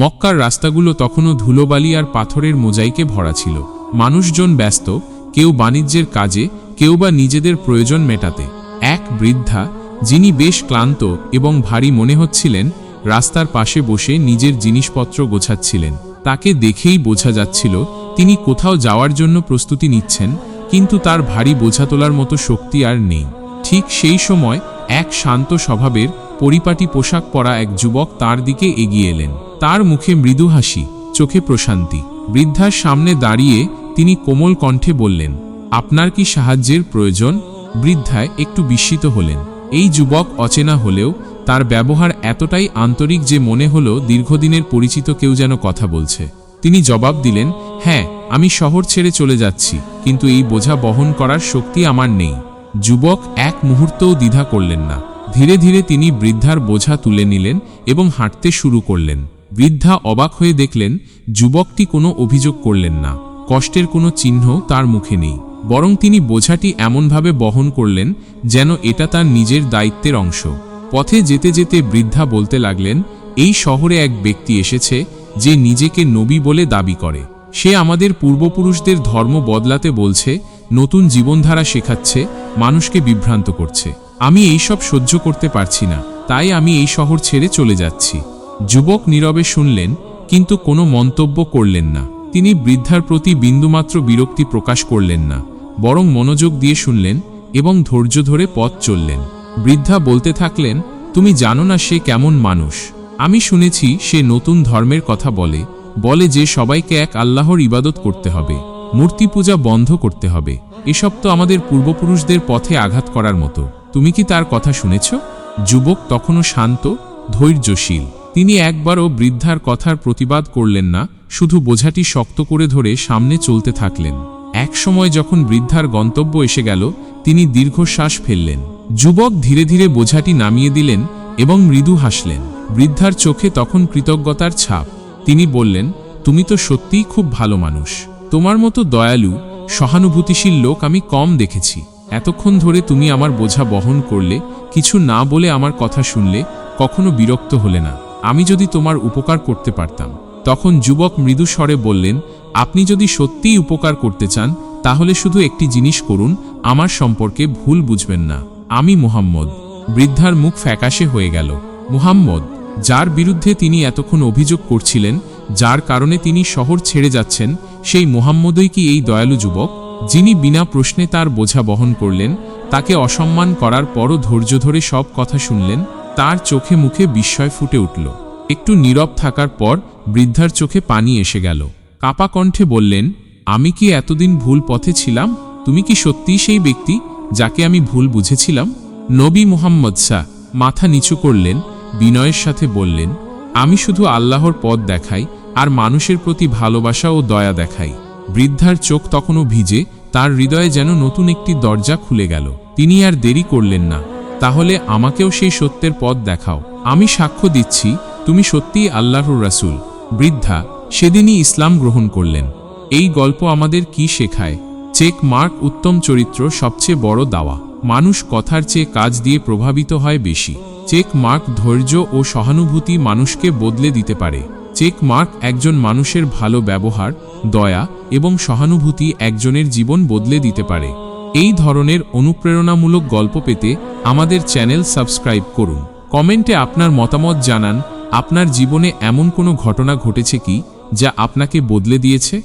মক্কার রাস্তাগুলো তখনও ধুলোবালি আর পাথরের মোজাইকে ভরা ছিল। মানুষজন ব্যস্ত, কেউ বাণিজ্যের কাজে, কেউ বা নিজেদের প্রয়োজন মেটাতে। এক বৃদ্ধা, যিনি বেশ ক্লান্ত এবং ভারী মনে হচ্ছিলেন, রাস্তার পাশে বসে নিজের জিনিসপত্র গোছাচ্ছিলেন। তাকে দেখেই বোঝা যাচ্ছিল, তিনি কোথাও যাওয়ার জন্য প্রস্তুতি নিচ্ছেন, কিন্তু তার ভারী বোঝা তোলার মতো শক্তি আর নেই। ঠিক সেই সময় এক শান্ত স্বভাবের, পরিপাটি পোশাক পরা এক যুবক তার দিকে এগিয়ে এলেন। তার মুখে মৃদু হাসি, চোখে প্রশান্তি। বৃদ্ধার সামনে দাঁড়িয়ে তিনি কোমল কণ্ঠে বললেন, আপনার কি সাহায্যের প্রয়োজন? বৃদ্ধায় একটু বিস্মিত হলেন। এই যুবক অচেনা হলেও তার ব্যবহার এতটাই আন্তরিক যে মনে হলো দীর্ঘদিনের পরিচিত কেউ যেন কথা বলছে। তিনি জবাব দিলেন হ্যাঁ আমি শহর ছেড়ে চলে যাচ্ছি, কিন্তু এই বোঝা বহন করার শক্তি আমার নেই। যুবক এক মুহূর্তও দ্বিধা করলেন না। ধীরে ধীরে তিনি বৃদ্ধার বোঝা তুলে নিলেন এবং হাঁটতে শুরু করলেন। বৃদ্ধা অবাক হয়ে দেখলেন, যুবকটি কোনো অভিযোগ করলেন না। কষ্টের কোনো চিহ্ন তার মুখে নেই। বরং তিনি বোঝাটি এমনভাবে বহন করলেন যেন এটা তার নিজের দায়িত্বের অংশ। পথে যেতে যেতে বৃদ্ধা বলতে লাগলেন, এই শহরে এক ব্যক্তি এসেছে যে নিজেকে নবী বলে দাবি করে। সে আমাদের পূর্বপুরুষদের ধর্ম বদলাতে বলছে, নতুন জীবনধারা শেখাচ্ছে, মানুষকে বিভ্রান্ত করছে। আমি এইসব সহ্য করতে পারছি না, তাই আমি এই শহর ছেড়ে চলে যাচ্ছি। যুবক নীরবে শুনলেন, কিন্তু কোনো মন্তব্য করলেন না। তিনি বৃদ্ধার প্রতি বিন্দুমাত্র বিরক্তি প্রকাশ করলেন না, বরং মনোযোগ দিয়ে শুনলেন এবং ধৈর্য ধরে পথ চললেন। বৃদ্ধা বলতে থাকলেন, তুমি জানো না সে কেমন মানুষ। আমি শুনেছি সে নতুন ধর্মের কথা বলে। বলে যে সবাইকে এক আল্লাহর ইবাদত করতে হবে, মূর্তি পূজা বন্ধ করতে হবে। এসব তো আমাদের পূর্বপুরুষদের পথে আঘাত করার মতো। তুমি কি তার কথা শুনেছ? যুবক তখনও শান্ত, ধৈর্যশীল। তিনি একবারও বৃদ্ধার কথার প্রতিবাদ করলেন না, শুধু বোঝাটি শক্ত করে ধরে সামনে চলতে থাকলেন। এক সময় যখন বৃদ্ধার গন্তব্য এসে গেল, তিনি দীর্ঘশ্বাস ফেললেন। যুবক ধীরে ধীরে বোঝাটি নামিয়ে দিলেন এবং মৃদু হাসলেন। বৃদ্ধার চোখে তখন কৃতজ্ঞতার ছাপ। তিনি বললেন, তুমি তো সত্যিই খুব ভালো মানুষ। তোমার মতো দয়ালু, সহানুভূতিশীল লোক আমি কম দেখেছি। এতক্ষণ ধরে তুমি আমার বোঝা বহন করলে, কিছু না বলে আমার কথা শুনলে, কখনো বিরক্ত হলে না। আমি যদি তোমার উপকার করতে পারতাম। তখন যুবক মৃদু স্বরে বললেন, আপনি যদি সত্যিই উপকার করতে চান, তাহলে শুধু একটি জিনিস করুন, আমার সম্পর্কে ভুল বুঝবেন না। আমি মুহাম্মদ। বৃদ্ধার মুখ ফ্যাকাশে হয়ে গেল। মুহাম্মদ, যার বিরুদ্ধে তিনি এতক্ষণ অভিযোগ করছিলেন, যার কারণে তিনি শহর ছেড়ে যাচ্ছেন, সেই মোহাম্মদই কি এই দয়ালু যুবক? যিনি বিনা প্রশ্নে তার বোঝা বহন করলেন, তাকে অসম্মান করার পরও ধৈর্য ধরে সব কথা শুনলেন তার চোখে মুখে বিস্ময় ফুটে উঠল। একটু নীরব থাকার পর বৃদ্ধার চোখে পানি এসে গেল। কাপা কণ্ঠে বললেন, আমি কি এতদিন ভুল পথে ছিলাম? তুমি কি সত্যিই সেই ব্যক্তি যাকে আমি ভুল বুঝেছিলাম? নবী মুহাম্মদ শাহ মাথা নিচু করলেন, বিনয়ের সাথে বললেন, আমি শুধু আল্লাহর পথ দেখাই আর মানুষের প্রতি ভালোবাসা ও দয়া দেখাই। বৃদ্ধার চোখ তখনও ভিজে, তার হৃদয়ে যেন নতুন একটি দরজা খুলে গেল। তিনি আর দেরি করলেন না। তাহলে আমাকেও সেই সত্যের পথ দেখাও। আমি সাক্ষ্য দিচ্ছি, তুমি সত্যিই আল্লাহর রাসূল। বৃদ্ধা, সেদিনই ইসলাম গ্রহণ করলেন। এই গল্প আমাদের কি শেখায়? চেক মার্ক উত্তম চরিত্র সবচেয়ে বড় দাওয়া। মানুষ কথার চেয়ে কাজ দিয়ে প্রভাবিত হয় বেশি। চেক মার্ক ধৈর্য ও সহানুভূতি মানুষকে বদলে দিতে পারে। চেক মার্ক একজন মানুষের ভালো ব্যবহার, দয়া এবং সহানুভূতি একজনের জীবন বদলে দিতে পারে। এই ধরনের অনুপ্রেরণামূলক গল্প পেতে আমাদের চ্যানেল সাবস্ক্রাইব করুন। কমেন্টে আপনার মতামত জানান, আপনার জীবনে এমন কোনো ঘটনা ঘটেছে কি, যা আপনাকে বদলে দিয়েছে?